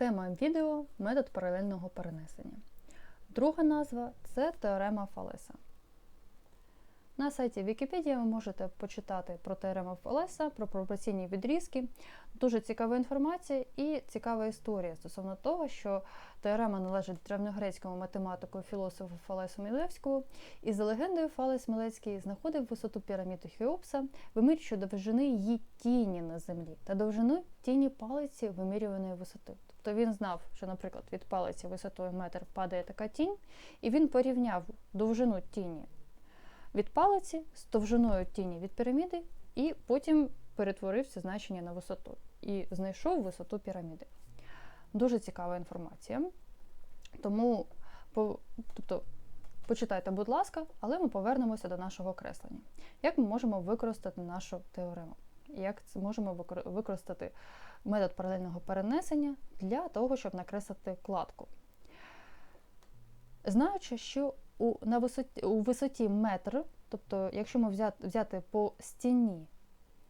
Тема відео метод паралельного перенесення. Друга назва це теорема Фалеса. На сайті Вікіпедія ви можете почитати про теорему Фалеса, про пропорційні відрізки. Дуже цікава інформація і цікава історія стосовно того, що теорема належить древньогрецькому математику і філософу Фалесу Мілевському, і за легендою Фалес Мілевський знаходив висоту піраміди Хеопса, вимірюючи довжини її тіні на землі та довжину тіні палиці вимірюваної висоти. Тобто він знав, що, наприклад, від палиці висотою метр падає така тінь, і він порівняв довжину тіні від палиці з довжиною тіні від піраміди, і потім перетворив це значення на висоту і знайшов висоту піраміди. Дуже цікава інформація. Тому по, тобто, почитайте, будь ласка, але ми повернемося до нашого креслення. Як ми можемо використати нашу теорему? Як можемо використати метод паралельного перенесення для того, щоб накреслити кладку? Знаючи, що у на висоті, у висоті метр, тобто, якщо ми взяти, взяти по стіні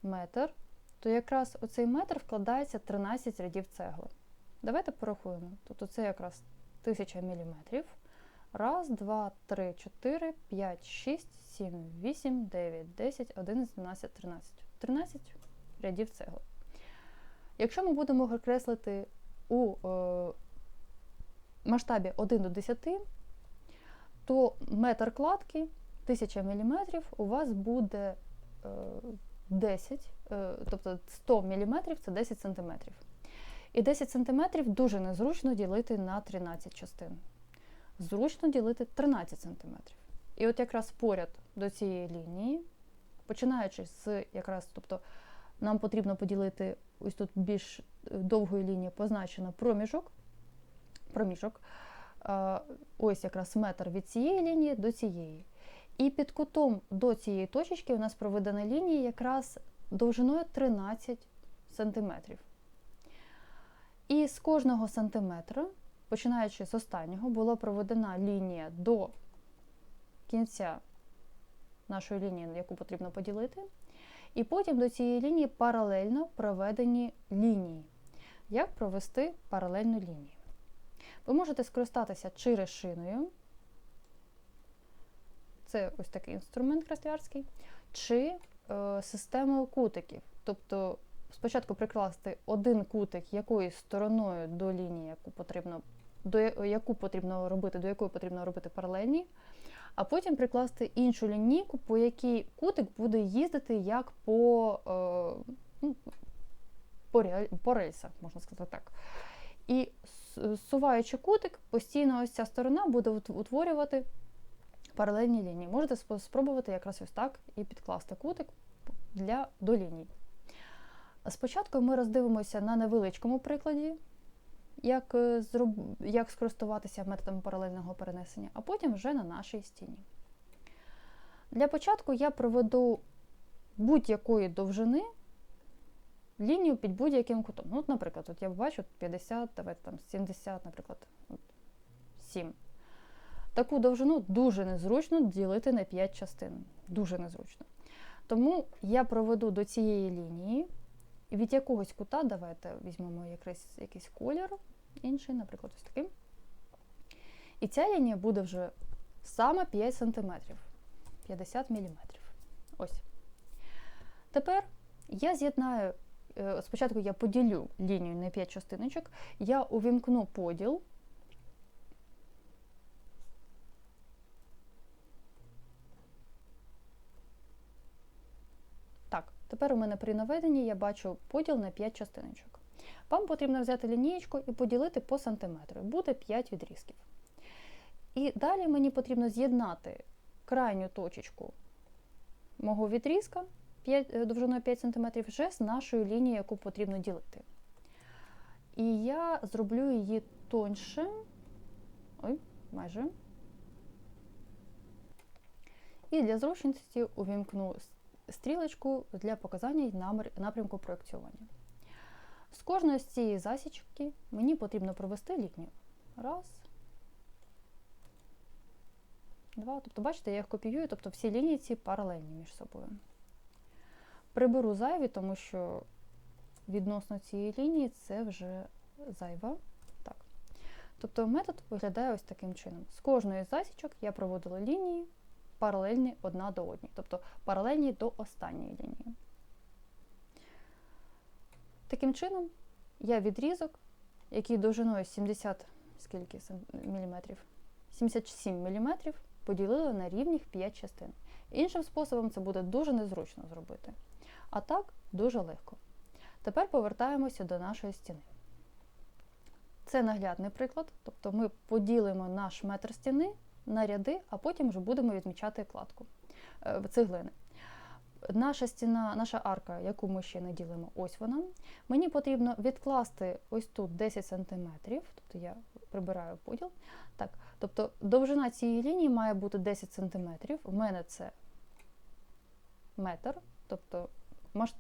метр, то якраз оцей метр вкладається 13 рядів цегли. Давайте порахуємо. Тобто це якраз 1000 мм. Раз, два, три, чотири, п'ять, шість, сім, вісім, дев'ять, десять, одинадцять, дванадцять, тринадцять. 13 рядів цегли. Якщо ми будемо креслити у е, масштабі 1 до 10, то метр кладки 1000 мм у вас буде 10, е, е, тобто 100 мм це 10 см. І 10 см дуже незручно ділити на 13 частин. Зручно ділити 13 см. І от якраз поряд до цієї лінії, починаючи з якраз, тобто нам потрібно поділити ось тут більш довгою лінією позначено проміжок. проміжок ось якраз метр від цієї лінії до цієї. І під кутом до цієї точечки у нас проведена лінія якраз довжиною 13 см. І з кожного сантиметра, починаючи з останнього, була проведена лінія до кінця нашої лінії, яку потрібно поділити. І потім до цієї лінії паралельно проведені лінії. Як провести паралельну лінію? Ви можете скористатися чи решиною, це ось такий інструмент краснярський, чи е, системою кутиків. Тобто спочатку прикласти один кутик якоюсь стороною до лінії, яку потрібно до яку потрібно робити, до якої потрібно робити паралельні, а потім прикласти іншу лінійку, по якій кутик буде їздити як по е, ну, по, по рельсах, можна сказати так. І суваючи кутик, постійно ось ця сторона буде утворювати паралельні лінії. Можете спробувати якраз ось так і підкласти кутик для, до ліній. Спочатку ми роздивимося на невеличкому прикладі, як е, як скористуватися методом паралельного перенесення, а потім вже на нашій стіні. Для початку я проведу будь-якої довжини лінію під будь-яким кутом. Ну, Наприклад, от я бачу 50, давайте там 70, наприклад, 7. Таку довжину дуже незручно ділити на 5 частин. Дуже незручно. Тому я проведу до цієї лінії від якогось кута, давайте візьмемо якийсь, якийсь колір інший, наприклад, ось таким. І ця лінія буде вже саме 5 см, 50 мм. Ось. Тепер я з'єднаю Е, спочатку я поділю лінію на 5 частиночок, я увімкну поділ. Так, тепер у мене при наведенні я бачу поділ на 5 частиночок. Вам потрібно взяти лінієчку і поділити по сантиметру. Буде 5 відрізків. І далі мені потрібно з'єднати крайню точечку мого відрізка 5, е, довжиною 5 см вже з нашою лінією, яку потрібно ділити. І я зроблю її тоньше. Ой, майже. І для зручності увімкну стрілочку для показання напрямку проєкціювання. З кожної з цієї засічки мені потрібно провести лінію. Раз. Два. Тобто, бачите, я їх копіюю, тобто всі лінії ці паралельні між собою. Приберу зайві, тому що відносно цієї лінії це вже зайва Тобто метод виглядає ось таким чином. З кожної засічок я проводила лінії паралельні одна до одній, тобто паралельні до останньої лінії. Таким чином, я відрізок, який довжиною 70 скільки міліметрів? 77 мм поділила на рівних 5 частин. Іншим способом це буде дуже незручно зробити. А так, дуже легко. Тепер повертаємося до нашої стіни. Це наглядний приклад, тобто ми поділимо наш метр стіни на ряди, а потім вже будемо відмічати кладку е, цеглини. Наша стіна, наша арка, яку ми ще не ділимо, ось вона. Мені потрібно відкласти ось тут 10 см, тобто я прибираю поділ. Так, тобто довжина цієї лінії має бути 10 см. У мене це метр, тобто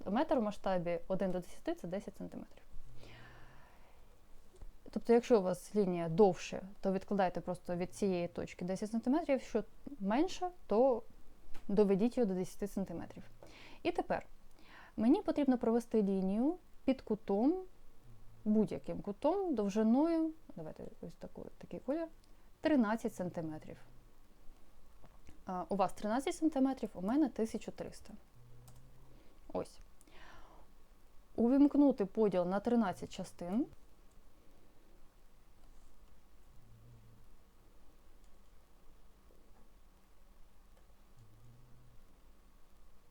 метр в масштабі 1 до 10 це 10 см. Тобто, якщо у вас лінія довше, то відкладайте просто від цієї точки 10 см, якщо менше, то доведіть його до 10 см. І тепер мені потрібно провести лінію під кутом, будь-яким кутом, довжиною, давайте ось таку, такий колір, 13 см. У вас 13 см, у мене 1300. Ось. Увімкнути поділ на 13 частин.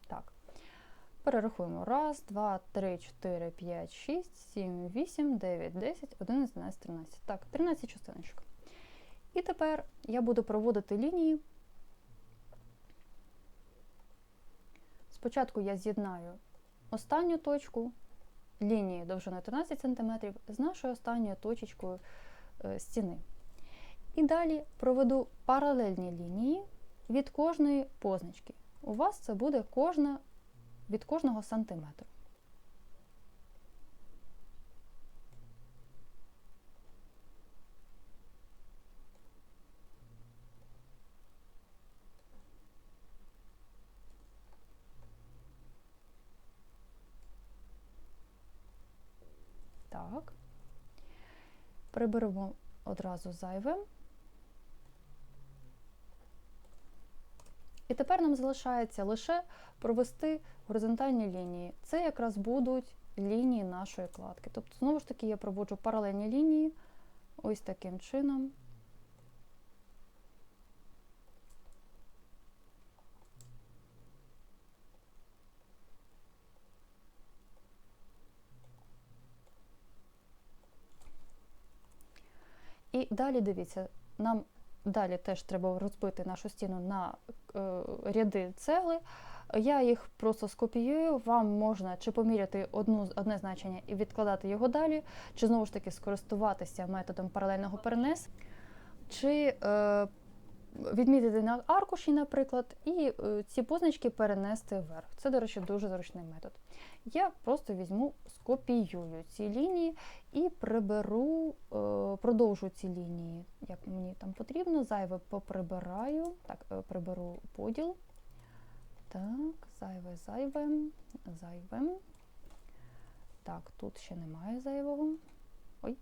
Так. Перерахуємо. Раз, два, три, чотири, п'ять, шість, сім, вісім, дев'ять, десять, одинадцять, дванадцять, тринадцять. Так, 13 частиночок. І тепер я буду проводити лінії. Спочатку я з'єднаю останню точку лінії довжиною 13 см з нашою останньою точечкою е, стіни. І далі проведу паралельні лінії від кожної позначки. У вас це буде кожна, від кожного сантиметру. Так. Приберемо одразу зайве. І тепер нам залишається лише провести горизонтальні лінії. Це якраз будуть лінії нашої кладки. Тобто, знову ж таки, я проводжу паралельні лінії ось таким чином. І далі дивіться, нам далі теж треба розбити нашу стіну на е, ряди цегли. Я їх просто скопіюю, вам можна чи поміряти одну, одне значення і відкладати його далі, чи знову ж таки скористуватися методом паралельного перенес, чи е, відмітити на аркуші, наприклад, і е, ці позначки перенести вверх. Це, до речі, дуже зручний метод. Я просто візьму, скопіюю ці лінії і приберу, е, продовжу ці лінії, як мені там потрібно. Зайве поприбираю. Так, е, приберу поділ. Так, зайве, зайве, зайве. Так, тут ще немає зайвого. Ой,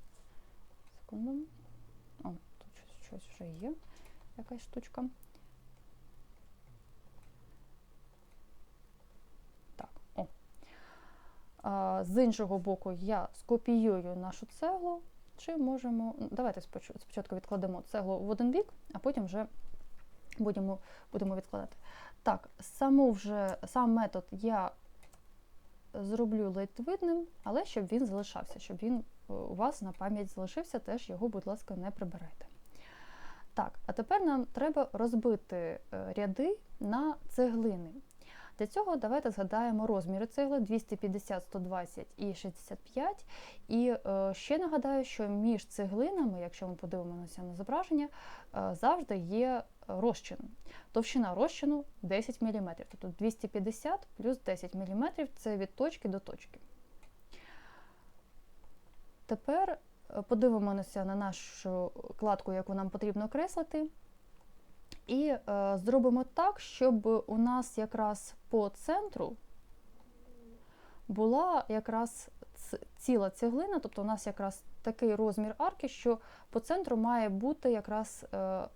секунду. О, тут щось, вже є, якась штучка. Так, о. З іншого боку, я скопіюю нашу цеглу, чи можемо. Давайте спочатку відкладемо цеглу в один бік, а потім вже будемо будемо відкладати. Так, саму вже, сам метод я зроблю ледь видним, але щоб він залишався, щоб він е, у вас на пам'ять залишився, теж його, будь ласка, не прибирайте. Так, а тепер нам треба розбити е, ряди на цеглини. Для цього давайте згадаємо розміри цегли 250, 120 і 65. І е, ще нагадаю, що між цеглинами, якщо ми подивимося на зображення, е, завжди є розчин. Товщина розчину 10 мм. Тобто 250 плюс 10 мм це від точки до точки. Тепер подивимося на нашу кладку, яку нам потрібно окреслити. І е, зробимо так, щоб у нас якраз по центру була якраз ціла цеглина, тобто у нас якраз такий розмір арки, що по центру має бути якраз е, е,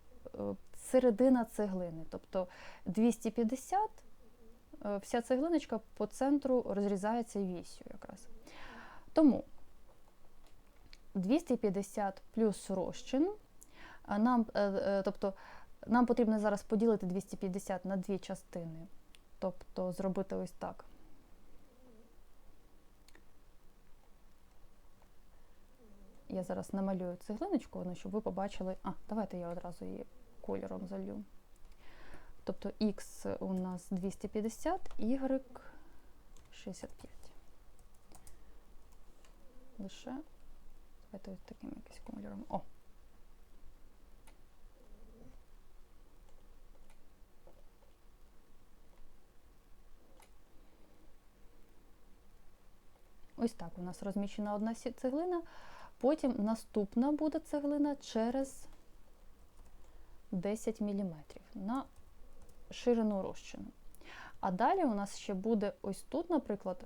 середина цеглини. Тобто 250, е, вся цеглиночка по центру розрізається вісю якраз. Тому 250 плюс розчин. Нам, е, е, тобто, нам потрібно зараз поділити 250 на дві частини. Тобто зробити ось так. Я зараз намалюю цеглиночку, ну, щоб ви побачили. А, давайте я одразу її кольором залью. Тобто X у нас 250, Y 65. Лише давайте ось таким якимось кольором. О! Ось так у нас розміщена одна цеглина. Потім наступна буде цеглина через 10 мм на ширину розчину. А далі у нас ще буде ось тут, наприклад,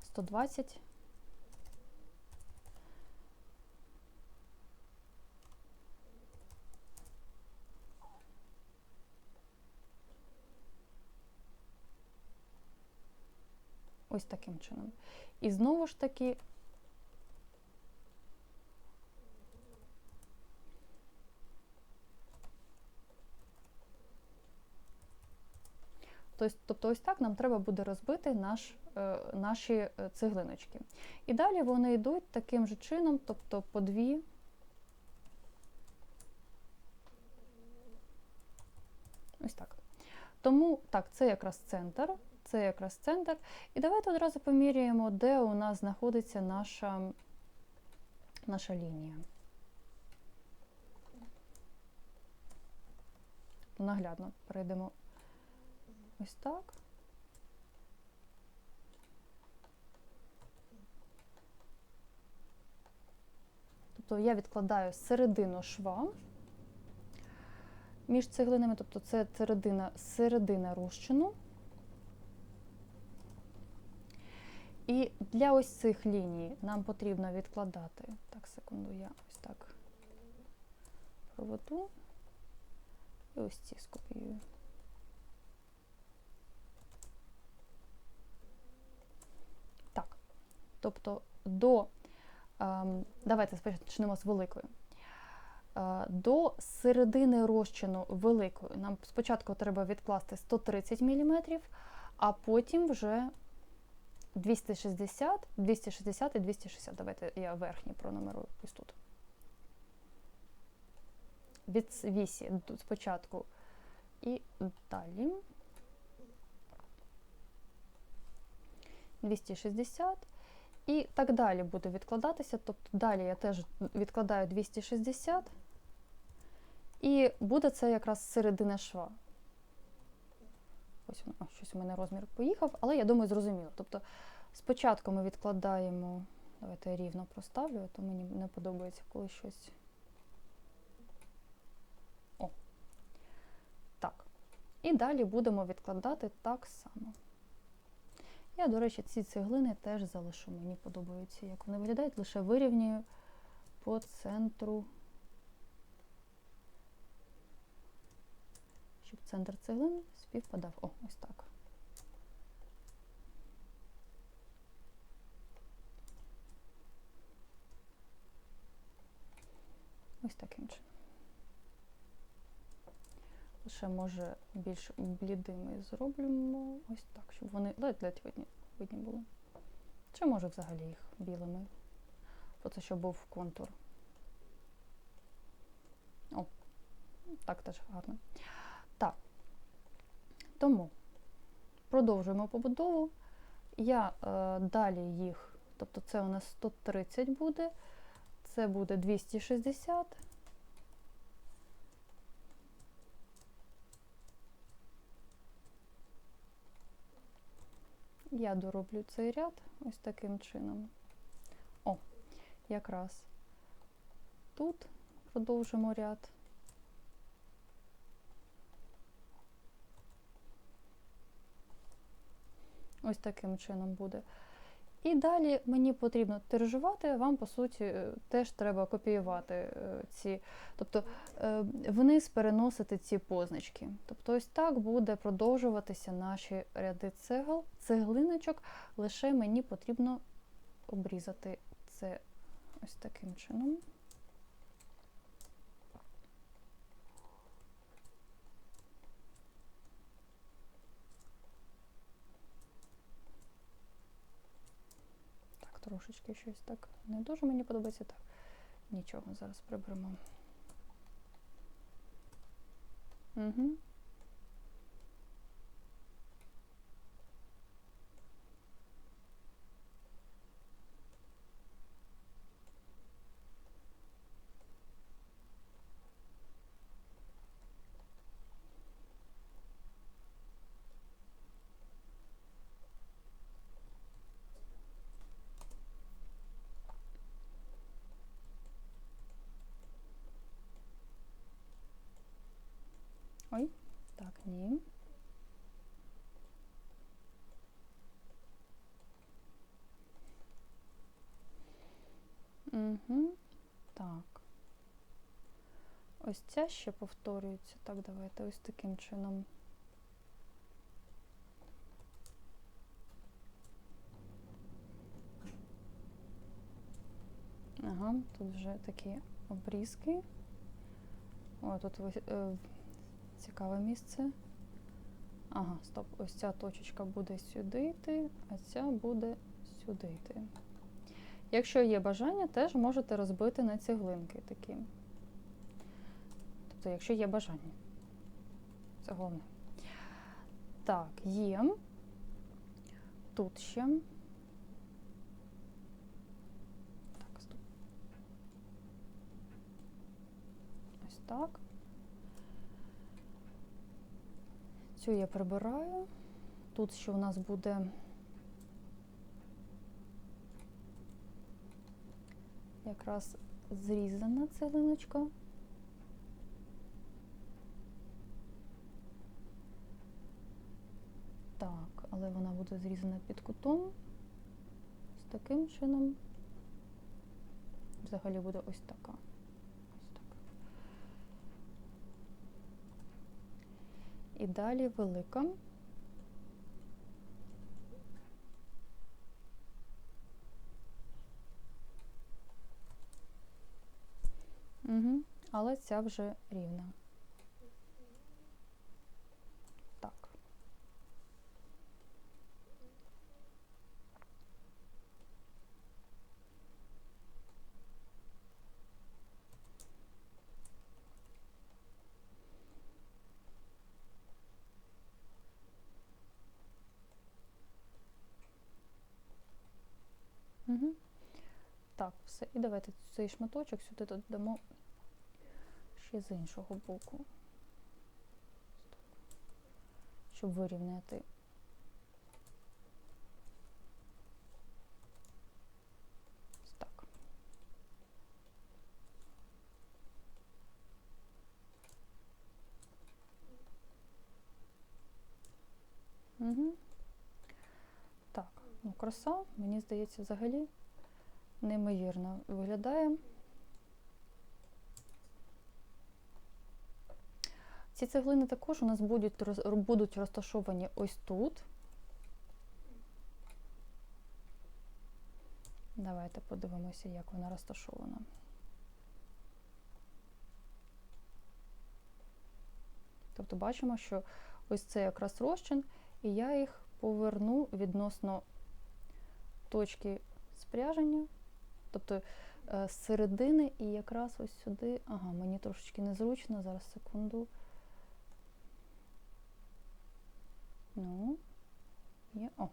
120 Ось таким чином. І знову ж таки Тобто ось так нам треба буде розбити наш, е, наші е, цеглиночки. І далі вони йдуть таким же чином, тобто по дві. Ось так. Тому так, це якраз центр, це якраз центр. І давайте одразу поміряємо, де у нас знаходиться наша, наша лінія. Наглядно перейдемо ось так. Тобто я відкладаю середину шва між цеглинами, тобто це середина, середина розчину. І для ось цих ліній нам потрібно відкладати. Так, секунду, я ось так проведу. І ось ці скопіюю. Так. Тобто до. ем, давайте почнемо з великої. Е, До середини розчину великої нам спочатку треба відкласти 130 мм, а потім вже 260, 260 і 260. Давайте я верхній пронумерую ось тут. Від вісі спочатку і далі. 260. І так далі буде відкладатися. Тобто далі я теж відкладаю 260. І буде це якраз середина шва. Ось о, щось у мене розмір поїхав, але я думаю, зрозуміло. Тобто спочатку ми відкладаємо, давайте я рівно проставлю, а то мені не подобається, коли щось. О. Так. І далі будемо відкладати так само. Я, до речі, ці цеглини теж залишу. Мені подобаються, як вони виглядають, лише вирівнюю по центру, щоб центр цеглин співпадав. О, ось так. Ось таким чином. Лише може більш блідими зроблено ось так, щоб вони ледь-ледь видні, видні були. Чи може взагалі їх білими? Просто щоб був контур. О, так теж гарно. Так. Тому продовжуємо побудову. Я е, далі їх, тобто це у нас 130 буде, це буде 260. Я дороблю цей ряд ось таким чином. О, якраз тут продовжимо ряд. Ось таким чином буде. І далі мені потрібно тиражувати, вам, по суті, е, теж треба копіювати е, ці, тобто е, вниз переносити ці позначки. Тобто ось так буде продовжуватися наші ряди цегл, цеглиночок, лише мені потрібно обрізати це ось таким чином. Так, трошечки щось так не дуже мені подобається. Так, нічого, зараз приберемо. Угу. Ой, так. Угу. Так. Ось ця ще повторюється. Так, давайте ось таким чином. Ага, тут вже такі обрізки. О, тут ось, цікаве місце. Ага, стоп, ось ця точечка буде сюди йти, а ця буде сюди йти. Якщо є бажання, теж можете розбити на цеглинки такі. Тобто, якщо є бажання. Це головне. Так, є. Тут ще. Так, стоп. Ось так. Цю я прибираю. Тут ще у нас буде якраз зрізана цеглиночка. Так, але вона буде зрізана під кутом. З таким чином. Взагалі буде ось така. Ось так. І далі велика. Угу. Але ця вже рівна. Так. Угу. Так, все. І давайте цей шматочок сюди додамо ще з іншого боку, щоб вирівняти. Угу. Так, ну краса, мені здається, взагалі неймовірно виглядає. Ці цеглини також у нас будуть, будуть розташовані ось тут. Давайте подивимося, як вона розташована. Тобто бачимо, що ось це якраз розчин, і я їх поверну відносно точки спряження, тобто е, з середини і якраз ось сюди. Ага, мені трошечки незручно, зараз секунду. Ну, є. О.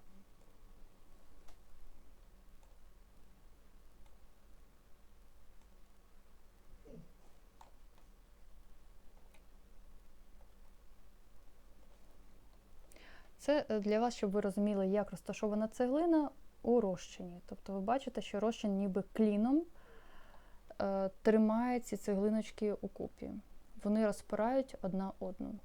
Це е, для вас, щоб ви розуміли, як розташована цеглина у розчині. Тобто ви бачите, що розчин ніби кліном е, тримає ці цеглиночки у купі. Вони розпирають одна одну.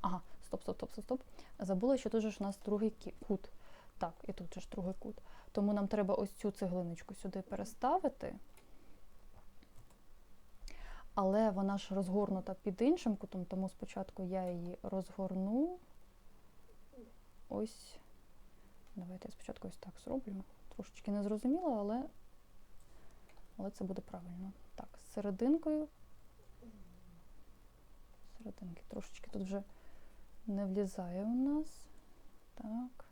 Ага, стоп. стоп, стоп, стоп, стоп. Забула, що тут же ж у нас другий кут. Так, і тут же ж другий кут. Тому нам треба ось цю цеглиночку сюди переставити. Але вона ж розгорнута під іншим кутом, тому спочатку я її розгорну. Ось. Давайте я спочатку ось так зроблю. Трошечки не зрозуміло, але, але це буде правильно. Так, з серединкою. Серединки трошечки тут вже не влізає у нас. Так.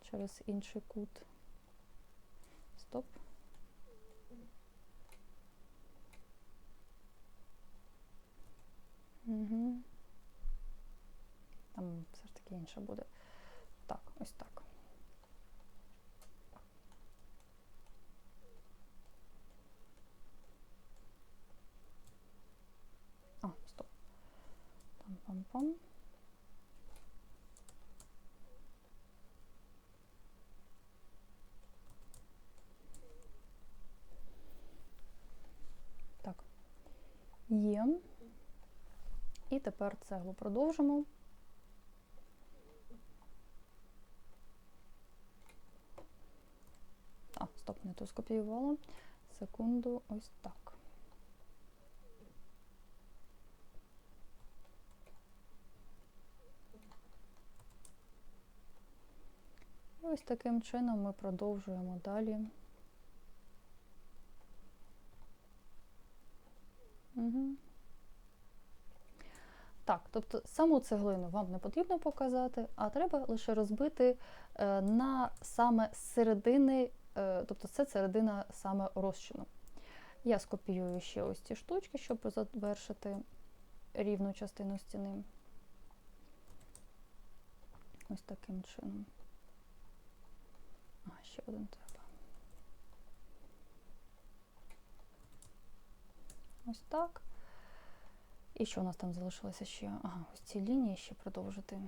Через інший кут. Стоп. Угу. Там все ж таки інше буде. Так, ось так. А, стоп. Пам-пам-пам. Так. Є. І тепер цеглу продовжимо. А, стоп, не ту скопіювала. Секунду, ось так. І ось таким чином ми продовжуємо далі. Угу. Так, тобто саму цеглину вам не потрібно показати, а треба лише розбити е, на саме середини, е, тобто це середина саме розчину. Я скопіюю ще ось ці штучки, щоб завершити рівну частину стіни. Ось таким чином. А, ще один треба. Ось так. І що у нас там залишилося ще? Ага, ось ці лінії ще продовжити.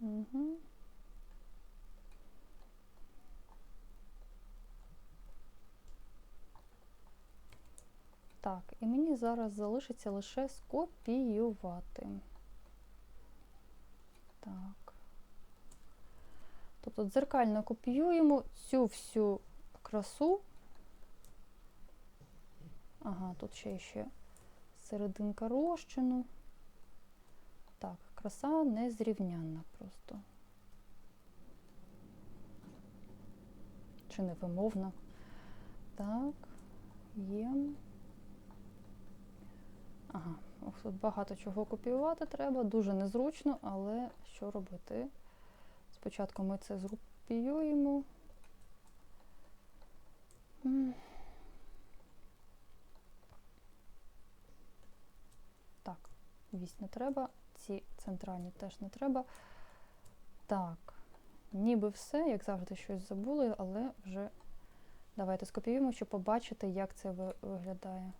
Угу. Так, і мені зараз залишиться лише скопіювати. Так. Тобто дзеркально копіюємо цю всю красу. Ага, тут ще ще серединка розчину. Так, краса незрівнянна просто. Чи невимовна. Так, є. Ага, ох, тут багато чого копіювати треба, дуже незручно, але що робити? Спочатку ми це зкопіюємо. Так, вісь не треба, ці центральні теж не треба. Так, ніби все, як завжди, щось забули, але вже давайте скопіюємо, щоб побачити, як це виглядає.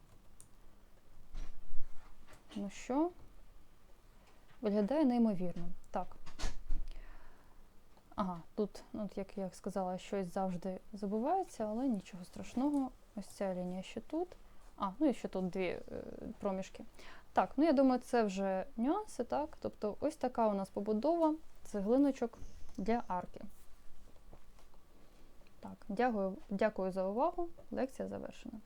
Ну що? Виглядає неймовірно. Так. Ага, тут, ну, от як я сказала, щось завжди забувається, але нічого страшного. Ось ця лінія ще тут. А, ну і ще тут дві е, проміжки. Так, ну я думаю, це вже нюанси, так? Тобто ось така у нас побудова цеглиночок для арки. Так, дякую, дякую за увагу. Лекція завершена.